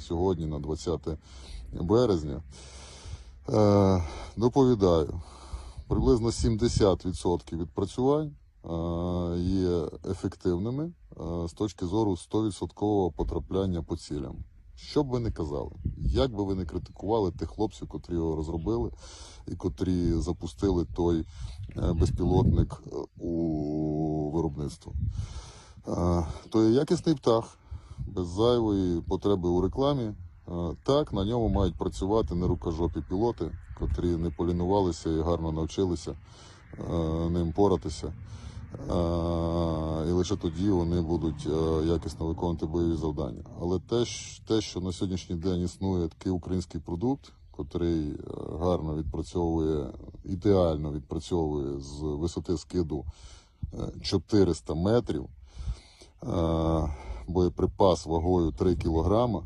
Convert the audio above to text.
сьогодні на 20 березня. Е, доповідаю, приблизно 70% відпрацювань е, є ефективними е, з точки зору 100% потрапляння по цілям. Що б ви не казали, як би ви не критикували тих хлопців, котрі його розробили і котрі запустили той безпілотник у виробництво. То є якісний птах, без зайвої потреби у рекламі. Е, Так, на ньому мають працювати нерукожопі пілоти, котрі не полінувалися і гарно навчилися е, ним поратися. Е, І лише тоді вони будуть якісно виконувати бойові завдання. Але те, що на сьогоднішній день існує такий український продукт, котрий гарно відпрацьовує, ідеально відпрацьовує з висоти скиду е, 400 метрів, боєприпас вагою 3 кілограма,